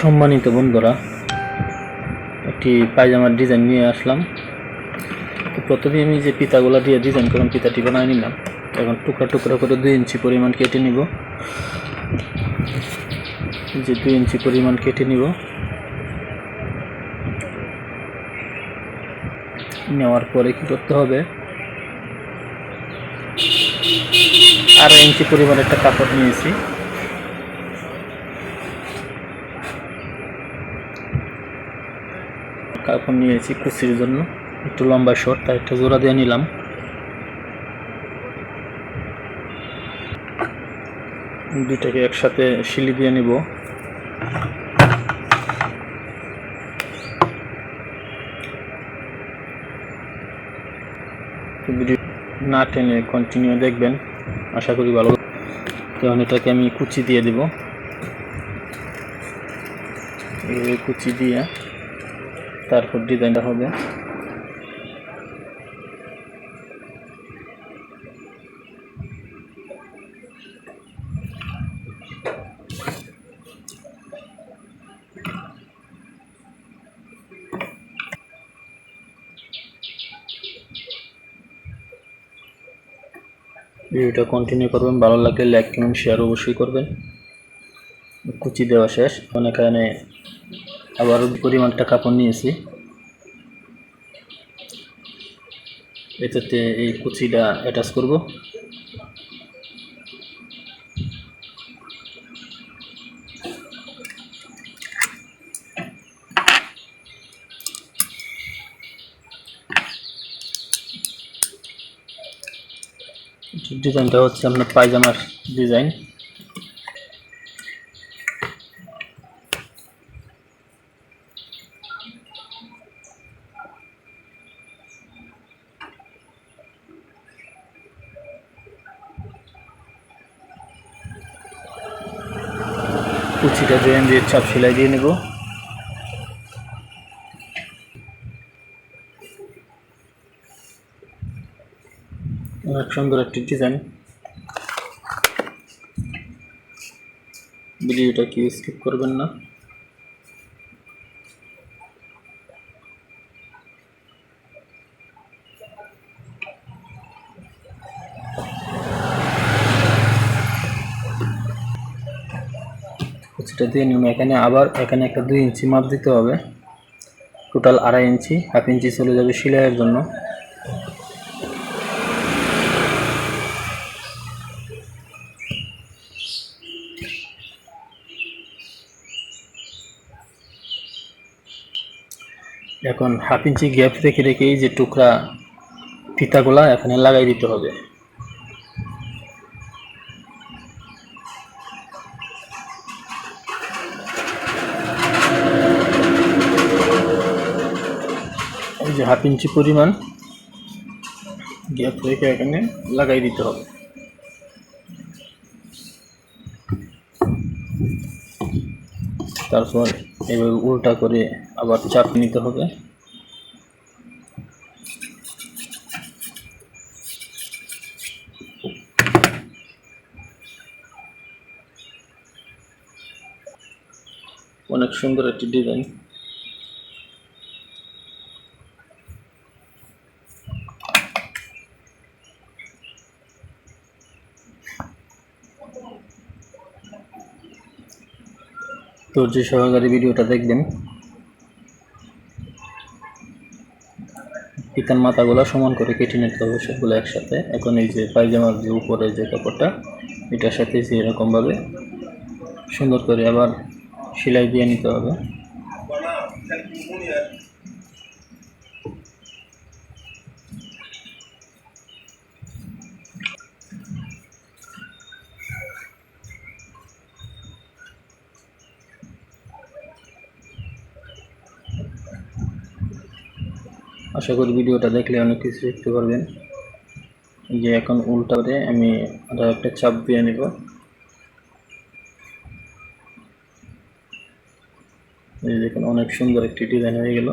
সম্মানিত বন্ধুরা, একটি পায়জামার ডিজাইন নিয়ে আসলাম। তো প্রথমে আমি যে পিতাগুলো দিয়ে ডিজাইন করলাম, পিতাটি বানিয়ে নিলাম। এখন টুকরা টুকরা করে দুই ইঞ্চি পরিমাণ কেটে নিব। যে দুই ইঞ্চি পরিমাণ কেটে নিব। নেওয়ার পরে কি করতে হবে? আড়াই ইঞ্চি পরিমাণ একটা কাপড় নিয়েছি। কাপড় নিয়েছি কুচির জন্য। একটু লম্বা শর্ট তার একটা জোড়া দিয়ে নিলাম। দুইটাকে একসাথে শিলি দিয়ে নিব। না টেনে কন্টিনিউ দেখবেন, আশা করি ভালো তখন এটাকে আমি কুচি দিয়ে দেব। কুচি দিয়ে তারপর ডিজাইনটা হবে। ভিডিওটা কন্টিনিউ করবেন, ভালো লাগলে লাইক কমেন্ট শেয়ার অবশ্যই করবেন। কুচি দেওয়া শেষ। এখন এখানে আবার পরিমাণটা কাপড় নিয়েছি। এটাতে এই কুচিটা অ্যাটাচ করব। ডিজাইনটা হচ্ছে আপনার পায়জামার ডিজাইন। কুচিটা জয়েন দিয়ে চাপ সেলাই দিয়ে নেব। অনেক সুন্দর একটি ডিজাইন। ভিডিওটা কি স্কিপ করবেন না। কুচিটা দিয়ে নিলাম এখানে আবার, এখানে একটা দুই ইঞ্চি মাপ দিতে হবে। টোটাল আড়াই ইঞ্চি, হাফ ইঞ্চি চলে যাবে সেলাইয়ের জন্য। এখন হাফ ইঞ্চি গ্যাপ রেখে রেখে এই যে টুকরা ফিতাগুলা এখানে লাগাই দিতে হবে। এই যে হাফ ইঞ্চি পরিমাণ গ্যাপ রেখে এখানে লাগাই দিতে হবে। তারপর এভাবে উল্টা করে আবার চাপ নিতে হবে। অনেক সুন্দর একটি ডিজাইন। ধৈর্য সহকারে ভিডিওটা দেখবেন। পিতার মাথাগুলো সমান করে কেটে নিতে হবে সবগুলো একসাথে। এখন এই যে পায়জামার যে উপরে যে কাপড়টা, এটার সাথে এরকমভাবে সুন্দর করে আবার সেলাই দিয়ে নিতে হবে। আশা করি ভিডিওটা দেখলে অনেক কিছু শিখতে পারবেন। যে এখন উল্টা করে আমি আরও একটা চাপ দিয়ে নেব। দেখুন, অনেক সুন্দর একটি ডিজাইন হয়ে গেল।